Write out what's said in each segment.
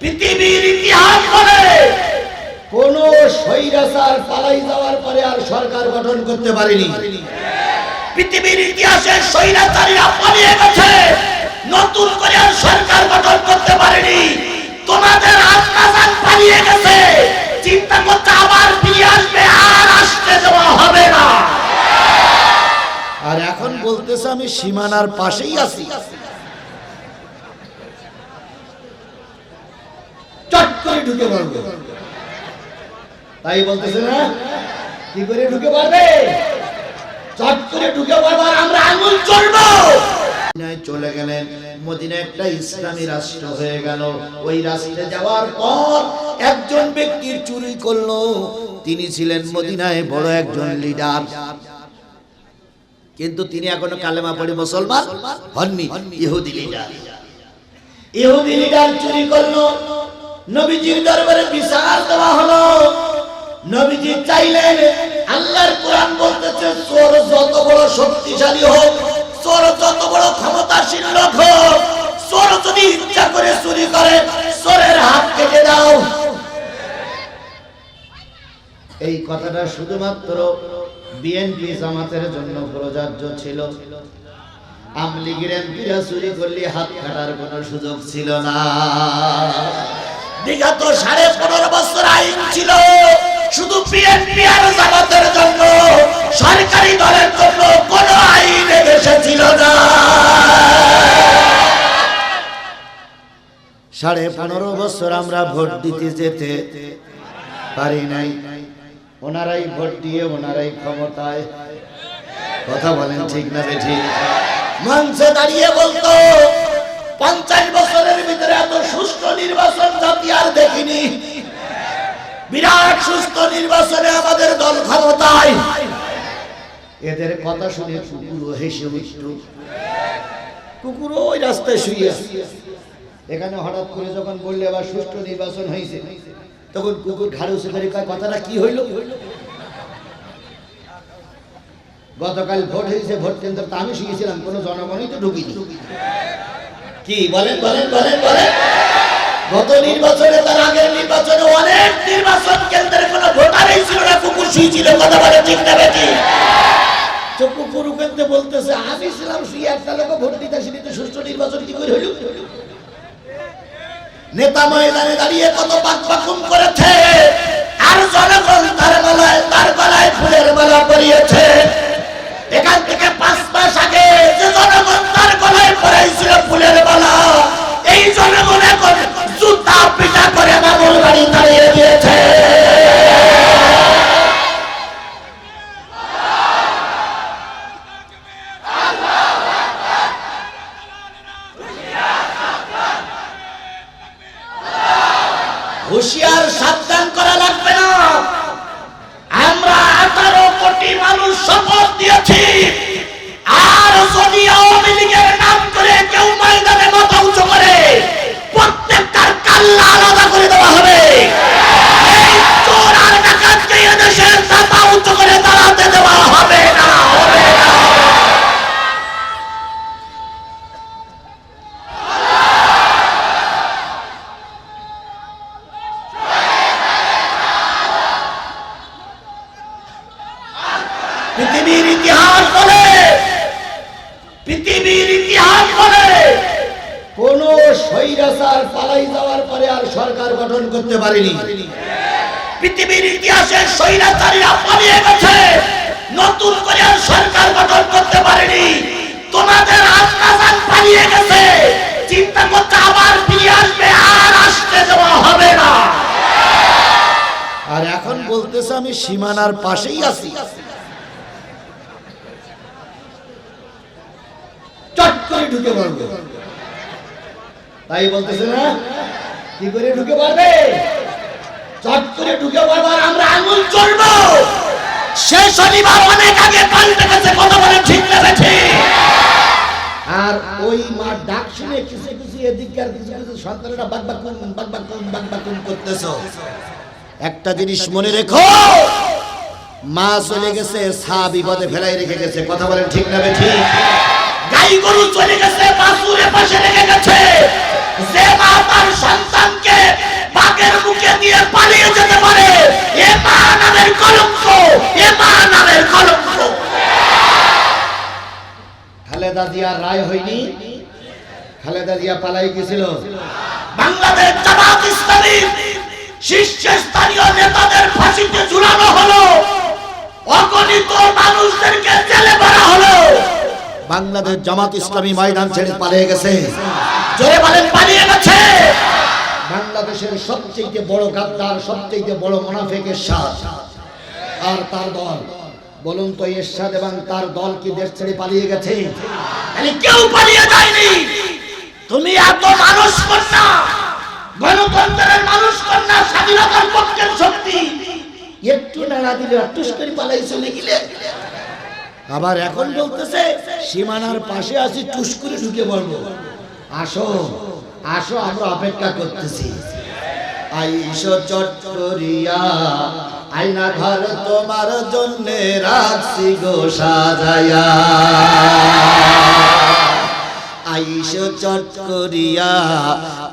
পৃথিবীর ইতিহাস বলে, কোন স্বৈরাচার পালাই যাওয়ার পরে আর সরকার গঠন করতে পারেনি। পৃথিবীর ইতিহাসে স্বৈরাচারীরা পালিয়ে গেছে, নতুন করে আর সরকার গঠন করতে পারেনি। তোমাদের আত্মাজান পালিয়ে গেছে, চিন্তা করতে আবার ফিরে আসবে, আর আসতে দেওয়া হবে না। আর এখন বলতেছে আমি সীমানার পাশেই আছি। করে ঢুকে তাই বলতেছে না, কি করে ঢুকে চট করে ঢুকে আমরা আঙুল চলে গেলেন, মদিনা একটা ইসলামী রাষ্ট্র হয়ে গেল। ওই রাষ্ট্রে যাওয়ার পর একজন ব্যক্তির চুরি করল। তিনি ছিলেন মদিনায় বড় একজন লিডার। কিন্তু তিনি এখনও কালেমা পড়ে মুসলমান হননি, ইহুদি লিডার। ইহুদি লিডার চুরি করল। নবীজির দরবারে বিচার দেওয়া হলো। নবীজি চাইলেন, আল্লাহর কোরআন বলতেছে, চোর যত বড় শক্তিশালী হোক, চোর যত বড় ক্ষমতাশীল লোক হোক, চোর যদি ইচ্ছা করে চুরি করে, চোরের হাত কেটে দাও। এই কথাটা শুধুমাত্র বিএনপি জামাতের জন্য প্রযোজ্য ছিল। আমলিগের এমপিরা চুরি করলে হাত কাটার কোনো সুযোগ ছিল না। বিগত সাড়ে পনেরো বছর আইন ছিল। শুধু বিএনপি আর জামাতের জন্য, সরকারি দলের জন্য কোন আইন এদেশে ছিল না। সাড়ে পনেরো বছর আমরা ভোট দিতে যেতে পারি নাই। ওনারাই ভোট দিয়ে ওনারাই ক্ষমতায়। কথা বলেন ঠিক না ঠিক মঞ্চে দাঁড়িয়ে বলতো পঞ্চাশ বছরের ভিতরে এত সুস্থ নির্বাচন জাতি আর দেখিনি। বিরাট সুস্থ নির্বাচনে আমাদের দল ক্ষমতায়। এদের কথা শুনে কুকুরও হেসে উঠল। কুকুরও ওই রাস্তায় শুয়ে এখানে হঠাৎ করে যখন বললে আবার সুষ্ঠু নির্বাচন হয়েছে, তখন কুকুর ঘাড়ে উঠে ধরে কথাটা কি হইল? গতকাল ভোট হয়েছে, ভোট কেন্দ্র তো আমি শুয়েছিলাম, কোনো জনগণই তো ঢুকিনি। কি বলেন বলেন বলেন বলেন। গত নির্বাচনে তার আগের নির্বাচনে অনেক নির্বাচন কেন্দ্রে কোনো ভোটারই ছিল না, কুকুর শুয়েছিল কথা বলে ঠিক না, বেটি? তো কুকুর বলতেছে, আমি ছিলাম ভোট দিতে নির্বাচন করে নেতা দাঁড়িয়ে কত করেছে, আর তার গলায় ফুলের মালা পরিয়েছে। এখান থেকে পাঁচ মাস আগে যে জনগণ তার গলায় পরাইছিল ফুলের মালা, এই জনগণ এখন জুতা পিটা করে মামুল বাড়ি দাঁড়িয়ে দিয়েছে। হুঁশিয়ার সাবধান করা লাগবে না আমরা আঠারো কোটি মানুষ শপথ দিয়েছি স্বৈরাচার পালাই যাওয়ার পরে আর সরকার গঠন করতে পারেনি। পৃথিবীর ইতিহাসে স্বৈরাচারীরা পালিয়ে গেছে। নতুন করে আর সরকার গঠন করতে পারেনি। তোমাদের আত্মাজান পালিয়ে গেছে। চিন্তা করতে আবার ফিরে আসবে, আর আসতে দেওয়া হবে না। আর এখন বলতেছে আমি সীমানার পাশেই আছি। চট করে ঢুকে পারব তাই বলতেছে না? কি করে ঢুকে পারবে? চট করে ঢুকে পারব আর আমরা আঙুল চলবো সে শনিবার অনেক আগে পাল্টে গেছে কথা বলে ঠিক লেগেছে আর ওই মা ডাক শুনে কিছু কিছু এদিককার কিছু কিছু সন্তানেরা বাক বাক বাক বাক বাক বাক করতেছ। একটা জিনিস মনে রেখো, মা চলে গেছে, সা বিপদে ফেলাই রেখে গেছে, কথা বলেন ঠিক না ঠিক গাই গরু চলে গেছে, বাসুরে পাশে রেখে গেছে। যে মা তার সন্তানকে বাঘের মুখে দিয়ে পালিয়ে যেতে পারে এ মা নামের কলঙ্ক এ মা নামের কলঙ্ক। খালেদা রায় হয়নি? খালেদা পালাই গেছিল। বাংলাদেশ জামাত শীর্ষস্থানীয় নেতাদের ফাঁসিতে ঝুলানো হলো। অগণিত মানুষদেরকে জেলে ভরা হলো। বাংলাদেশ জামাত ইসলামী ময়দান ছেড়ে পালিয়ে গেছে। জোরে বলেন পালিয়ে গেছে। বাংলাদেশের সবচেয়ে বড় গাদ্দার সবচেয়ে বড় মোনাফেকের সাথ আর তার দল বলুন তো এরশাদ এবং তার দল কি দেশ ছেড়ে পালিয়ে গেছে? কেউ পালিয়ে যায়নি। তুমি এত মানুষ কন্যা গণতন্ত্রের মানুষ কন্যা স্বাধীনতার পক্ষের শক্তি। একটু নাড়া দিলে টুস করে পালাই চলে গেলে আবার এখন বলতেছে সীমানার পাশে আছি টুস করে ঢুকে পড়ব। আসো আসো, আমরা অপেক্ষা করতেছি। আইসো চট্টরিয়া আইনা ঘর তোমার জন্য রাখছি গো সাজায়া আইসো চট্টরিয়া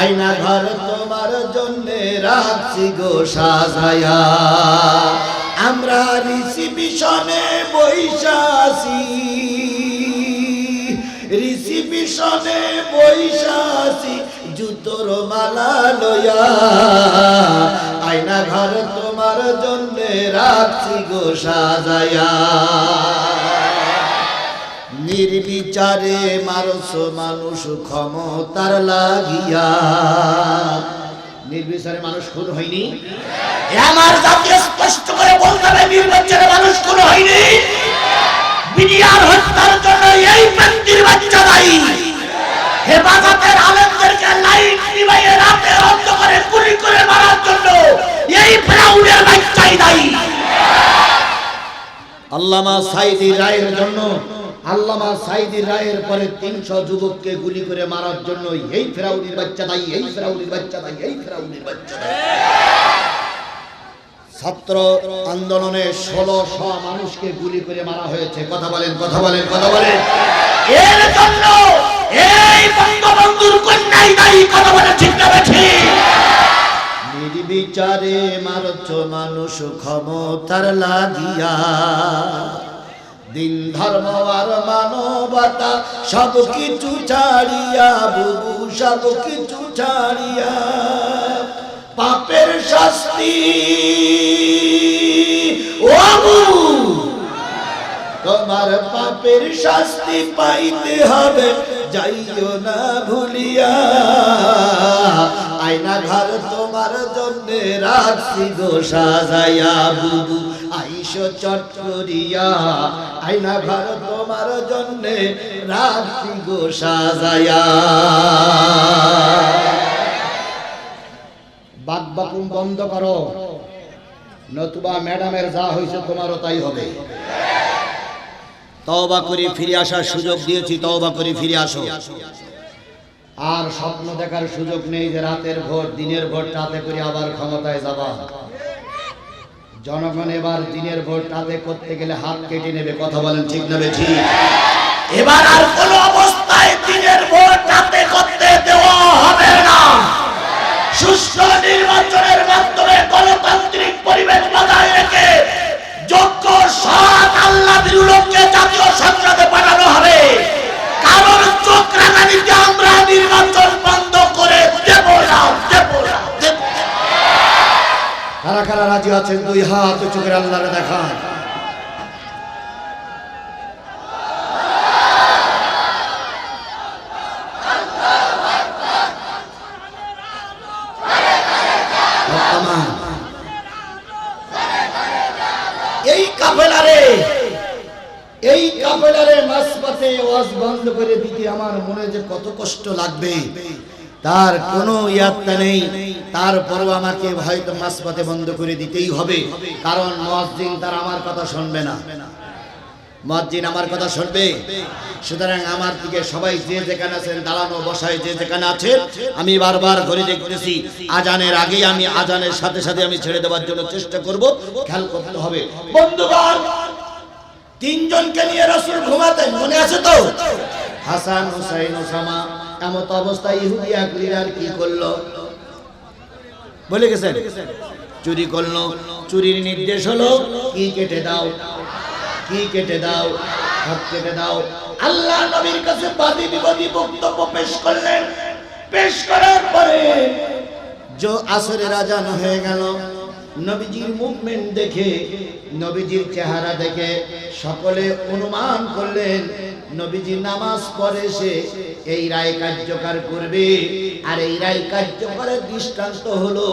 আইনা ঘর তোমার জন্য রাখছি গো সাজায়া আমরা রিসিপিশনে বৈশাসি রিসিপিশনে বৈশাসি জুতোর মালা লয়া আয়না ঘর তোমার জন্য রাখছি গো সাজায়া নির্বিচারে মারস মানুষ ক্ষমতার লাগিয়া। নির্বিচারে মানুষ খুন হয়নি? আমার জাতীয় স্পষ্ট করে বলতে হবে নির্বাচনে মানুষ কোন হয়নি। বিডিআর হত্যার জন্য এই ব্যক্তির বাচ্চা দায়ী হেফাজতের আলেমদেরকে লাইট নিবাইয়ে রাতে অন্ধকারে গুলি করে মারার জন্য এই ফ্রাউনের বাচ্চাই দায়ী আল্লামা সাইদি রায়ের জন্য, আল্লামা সাইদি রায়ের পরে তিনশো যুবককে গুলি করে মারার জন্য এই ফেরাউনির বাচ্চা দায়ী এই ফেরাউনির বাচ্চা দায়ী এই ফেরাউনির বাচ্চা দায়ী ছাত্র আন্দোলনে ষোলোশো মানুষকে গুলি করে মারা হয়েছে। কথা বলেন কথা বলেন কথা বলেন। এর জন্য এই বঙ্গবন্ধুর কন্যাই দায়ী, কথা বলে ঠিক না নির্বিচারে মারছ মানুষ ক্ষমতার লাগিয়া। দিন ধর্ম আর মানবতা সব কিছু ছাড়িয়া, বুবু সব কিছু ছাড়িয়া। পাপের শাস্তি। তোমার পাপের শাস্তি পাইতে হবে, যাইও না ভুলিয়া। আয়না ঘর তোমার জন্য রাখছি গো সাজাইয়া বুবু, আইসো চট করিয়া। আয়না ঘর তোমার জন্য রাখছি গো সাজাইয়া বাদ বাকুম বন্ধ করো। নতুবা ম্যাডামের যা হয়েছে তোমারও তাই হবে। তওবা করে ফিরে আসার সুযোগ দিয়েছি, তওবা করে ফিরে আসো। আর স্বপ্ন দেখার সুযোগ নেই যে রাতের ভোট দিনের ভোট রাতে করে আবার ক্ষমতায় যাবা। জনগণ এবার দিনের ভোট রাতে করতে গেলে হাত কেটে নেবে, কথা বলেন ঠিক নেবে ঠিক? এবার আর কোন অবস্থায় দিনের ভোট বিরুলোককে জাতীয় সংসদে পাঠানো হবে কারণ আমরা নির্বাচন বন্ধ করে। কারা কারা রাজি আছেন দুই হাত চোখের আল্লাহরে দেখান বর্তমান এই কাফেলারে এই কাফেলারে মাসপাতে ওয়াজ বন্ধ করে দিতে আমার মনে যে কত কষ্ট লাগবে, তার কোনো ইয়াত্তা নেই। তারপরও আমাকে হয়তো মাসপাতে বন্ধ করে দিতেই হবে, কারণ মসজিদ তার আমার কথা শুনবে না। মসজিদ আমার কথা শুনবে। সুতরাং আমার দিকে সবাই যে যেখানে আছেন, দাঁড়ানো, বসায় যে যেখানে আছেন, আমি বারবার ঘুরে দেখতেছি, আজানের আগেই আমি আজানের সাথে সাথে আমি ছেড়ে দেওয়ার জন্য চেষ্টা করব, খেয়াল করতে হবে। বন্ধুগণ, তিনজনকে নিয়ে রসুল ঘুমাতেন, মনে আছে তো? হাসান, হুসাইন ওসামা এমত অবস্থায় ইহুদি এক লিডার কি করল? বলে গেছেন, চুরি করল। চুরির নির্দেশ হলো, কি কেটে দাও? কি কেটে দাও? হাত কেটে দাও। আল্লাহ নবীর কাছে বাদী বিবাদী বক্তব্য পেশ করলেন। পেশ করার পরে যে আসরে রাজান হয়ে গেল। নবীজির মুভমেন্ট দেখে, নবীজির চেহারা দেখে সকলে অনুমান করলেন নবীজি নামাজ পড়ে, সে এই রায় কার্যকর করবে। আর এই রায় কার্যকরের দৃষ্টান্ত হলো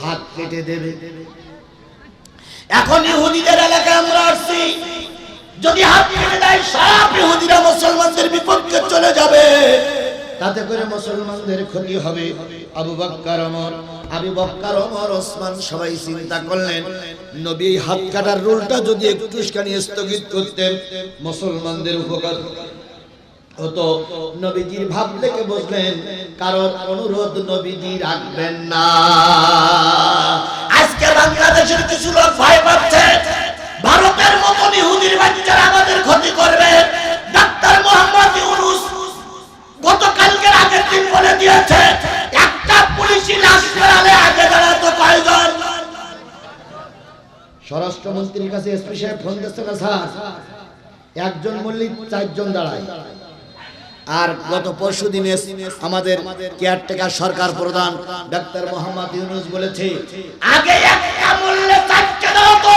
হাত কেটে দেবে। এখন ইহুদিদের এলাকায় আমরা আসছি। যদি হাত কেটে দেয়, সব ইহুদিরা মুসলমানদের বিপক্ষে চলে যাবে। তাতে করে মুসলমানদের ক্ষতি হবে। আবু বক্কর, ওমর। আবু বক্কর, ওমর, ওসমান সবাই চিন্তা করলেন, নবী হাত কাটার রুলটা যদি একটুখানি স্থগিত করতেন, মুসলমানদের উপকার হতো। নবীজির ভাব থেকে বুঝলেন কারণ অনুরোধ নবীজি রাখবেন না। আজকে বাংলাদেশের কিছু লোক ভয় পাচ্ছে, ভারতের মতন ইহুদির বাচ্চারা আমাদের ক্ষতি করবে। ডাক্তার মোহাম্মদ গতকালকের আগের দিন বলে দিয়েছে একটা পুলিশি লাশ বেড়ালে আগে দাঁড়াতো কয়জন? স্বরাষ্ট্রমন্ত্রীর কাছে এসপি সাহেব ফোন দিচ্ছে না স্যার। একজন মল্লিক চারজন দাঁড়ায়। আর গত পরশু দিনে আমাদের কেয়ারটেকার সরকার প্রধান ডাক্তার মোহাম্মদ ইউনুস বলেছে আগে একটা মূল্যে চারটে দাও তো।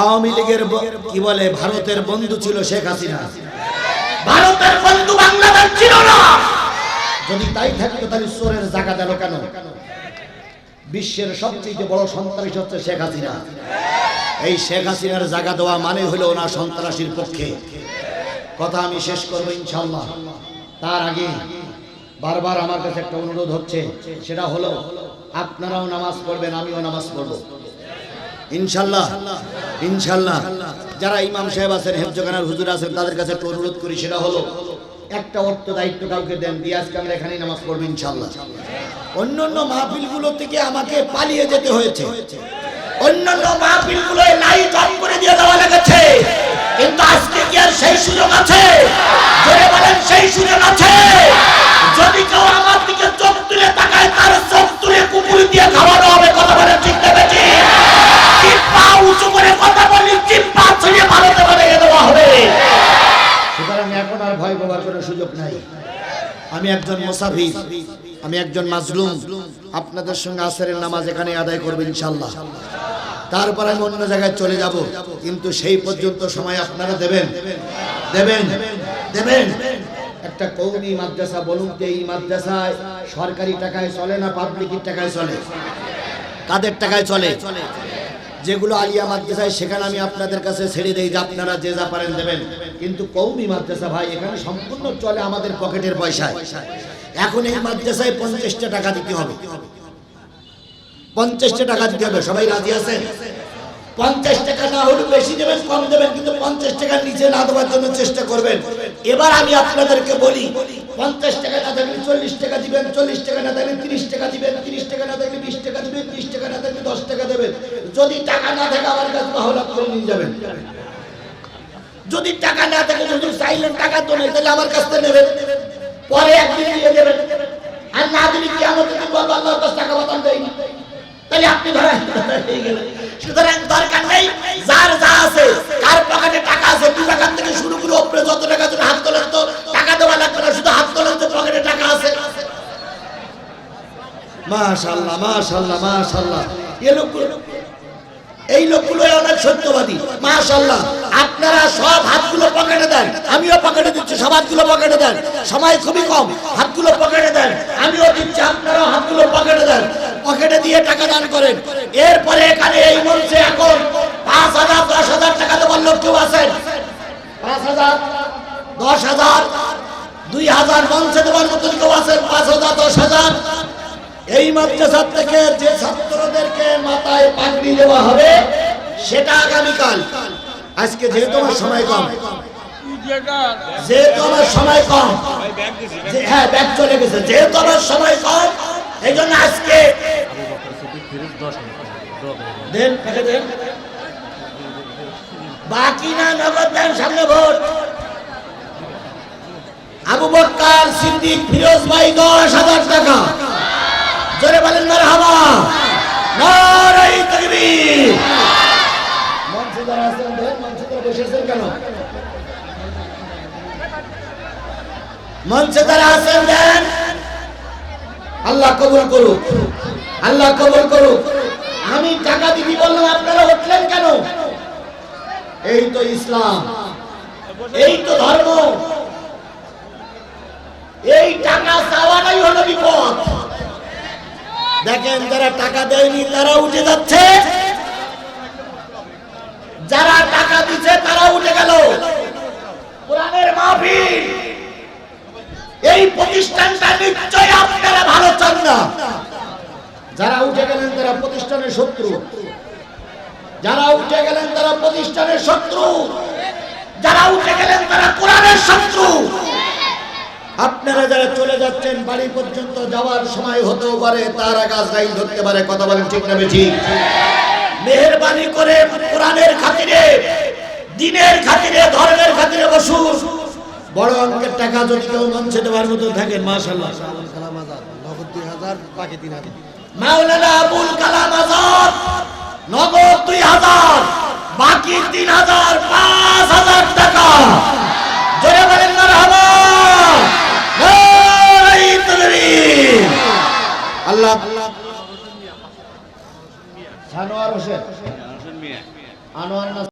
আওয়ামী লীগের কি বলে ভারতের বন্ধু ছিল শেখ হাসিনা। ভারতের বন্ধু বাংলাদেশ ছিল না। যদি তাই থাকতো তাহলে সোরের জায়গা দিল কেন? বিশ্বের সবচেয়ে বড় সন্ত্রাসী হচ্ছে শেখ হাসিনা। এই শেখ হাসিনার জায়গা দেওয়া মানে হলো না সন্ত্রাসীর পক্ষে। কথা আমি শেষ করব ইনশাল্লাহ তার আগে বারবার আমার কাছে একটা অনুরোধ হচ্ছে সেটা হলো আপনারাও নামাজ পড়বেন আমিও নামাজ পড়ব। ইনশাল্লাহ ইনশাল্লাহ। যারা ইমাম সাহেব আছেন হেফজগানার হুজুর আছেন, তাদের কাছে একটা অনুরোধ করি, সেটা হলো, একটা অর্থ দায়িত্ব কাউকে দেন, দিয়ে আজকে আমরা এখানেই নামাজ পড়ব ইনশাল্লাহ। অন্যান্য মাহফিলগুলো থেকে আমাকে পালিয়ে যেতে হয়েছে। অন্যান্য মাহফিলগুলোয় লাইট অফ করে দিয়ে দেওয়া লেগেছে। কিন্তু আজকে কি আর সেই সুযোগ আছে? বলেন, সেই সুযোগ আছে? যদি কেউ আমার দিকে চোখ তুলে তাকায়, তার আমি একজন মুসাফির, আমি একজন মাজলুম। আপনাদের সঙ্গে আসরের নামাজ এখানে আদায় করব ইনশাল্লাহ তারপর আমি অন্য জায়গায় চলে যাব, কিন্তু সেই পর্যন্ত সময় আপনারা দেবেন। দেবেন দেবেন। একটা কৌমি মাদ্রাসা, বলুন যে এই মাদ্রাসায় সরকারি টাকায় চলে না পাবলিকের টাকায় চলে? কাদের টাকায় চলে? যেগুলো আলিয়া মাদ্রাসায়, সেখানে আমি আপনাদের কাছে ছেড়ে দেই, যে আপনারা যে যা পারেন দেবেন। কিন্তু কৌমি মাদ্রাসা ভাই, এখানে সম্পূর্ণ চলে আমাদের পকেটের পয়সায়। এখন এই মাদ্রাসায় পঞ্চাশটা টাকা দিতে হবে। পঞ্চাশটা টাকা দিতে হবে। সবাই রাজি আছেন? পঞ্চাশ টাকা না হলে বেশি দেবেন, কম দেবেন, কিন্তু পঞ্চাশ টাকার নিচে না দেওয়ার জন্য চেষ্টা করবেন। এবার আমি আপনাদেরকে বলি, পঞ্চাশ টাকা না থাকলে চল্লিশ টাকা দিবেন, চল্লিশ টাকা না থাকলে তিরিশ টাকা দিবেন, তিরিশ টাকা না থাকলে বিশ টাকা দিবেন বিশ টাকা না থাকলে দশ টাকা দেবেন। যদি টাকা না থাকে, আমার কাছে তাহলে করে নিয়ে যাবেন। যদি টাকা না থাকে, যদি চাইলেন টাকা তো নেই তাহলে আমার কাছ থেকে নেবেন। পরে একদিন দিয়ে দেবেন। আর না দিলে কি আমাদের বলব আল্লাহর কাছে টাকা বাতান দেয়নি। তাহলে আপনি ধরেন হয়ে গেলেন। সুতরাং দরকার নেই, যার যা আছে, কার পকেটে টাকা আছে দু টাকার থেকে শুরু করে উপরে যত টাকা তুমি হাত তোলেন তো টাকা দেওয়া লাগবে না, শুধু হাত তোলেন তো পকেটে টাকা আছে। মাশাআল্লাহ মাশাআল্লাহ মাশাআল্লাহ। এ লোকগুলো, এই লোকগুলো অনেক সত্যবাদী, মাশাআল্লাহ। আপনারা সব হাতগুলো পকেটে দেন, আমিও পকেটে দিচ্ছি, সব হাতগুলো পকেটে দেন। সময় খুবই কম, হাতগুলো পকেটে দেন, আমিও দিচ্ছি, আপনারাও হাতগুলো পকেটে দেন। পকেটে দিয়ে টাকা দান করেন। এরপরে এখানে এই মঞ্চে এখন পাঁচ হাজার, দশ হাজার টাকা দেওয়ার লোক কেউ আছেন? পাঁচ হাজার, দশ হাজার, দুই হাজার মঞ্চে দেওয়ার মতন কেউ আছেন? পাঁচ হাজার, দশ হাজার। এই মাদ্রাসা থেকে যে ছাত্রদেরকে মাথায় পাগড়ি দেওয়া হবে, সেটা আগামীকাল। আজকে যেহেতু আমার সময় কম। যেহেতু আমার সময় কম। হ্যাঁ ব্যাগ চলে গেছে। যেহেতু আমার সময় কম এই জন্য আজকে দেন। টাকা দেন। বাকি না নগদ দেন সামনে ভোট। আবু বক্কার সিদ্দিক ফিরোজ ভাই দশ হাজার টাকা। জোরে বলেন মার হাবা নারাই তাকবীর। মঞ্চে যারা আছেন দেন মঞ্চে বসেছেন কেন? মঞ্চে যারা আছেন দেন। আল্লাহ কবুল করুক। আল্লাহ কবুল করুক। আমি টাকা দিদি বললাম, আপনারা উঠলেন কেন? এই তো ইসলাম। এই তো ধর্ম। এই টাকা চাওয়াটাই হলো বিপদ। দেখেন, যারা টাকা দেয়নি, তারা উঠে যাচ্ছে। যারা টাকা দিচ্ছে তারা উঠে গেল। কোরআনের মাহফিল। এই প্রতিষ্ঠানটা নিশ্চয় আপনারা ভালো চান না। যারা উঠে গেলেন তারা প্রতিষ্ঠানের শত্রু। যারা উঠে গেলেন তারা প্রতিষ্ঠানের শত্রু। যারা উঠে গেলেন তারা কোরআনের শত্রু। আপনারা যারা চলে যাচ্ছেন, বাড়ি পর্যন্ত যাওয়ার সময় হতেও পারে, তার গাছ রাইল ধরতে পারে, কথা বলেন ঠিক না বেশি মেহরবানি করে কোরআনের খাতিরে, দিনের খাতিরে, ধর্মের খাতিরে বসুন। বড় অঙ্কের টাকা যদি কেউ মঞ্চে দেওয়ার মতো থাকেন মাশাল্লাহ নগদ দুই হাজার বাকি তিন হাজার। মাওলানা আবুল কালাম আজাদ নগদ দুই হাজার বাকি তিন হাজার পাঁচ হাজার টাকা। জোরে বলেন আল্লাহ সানোয়ার হোসেন। আনোয়ার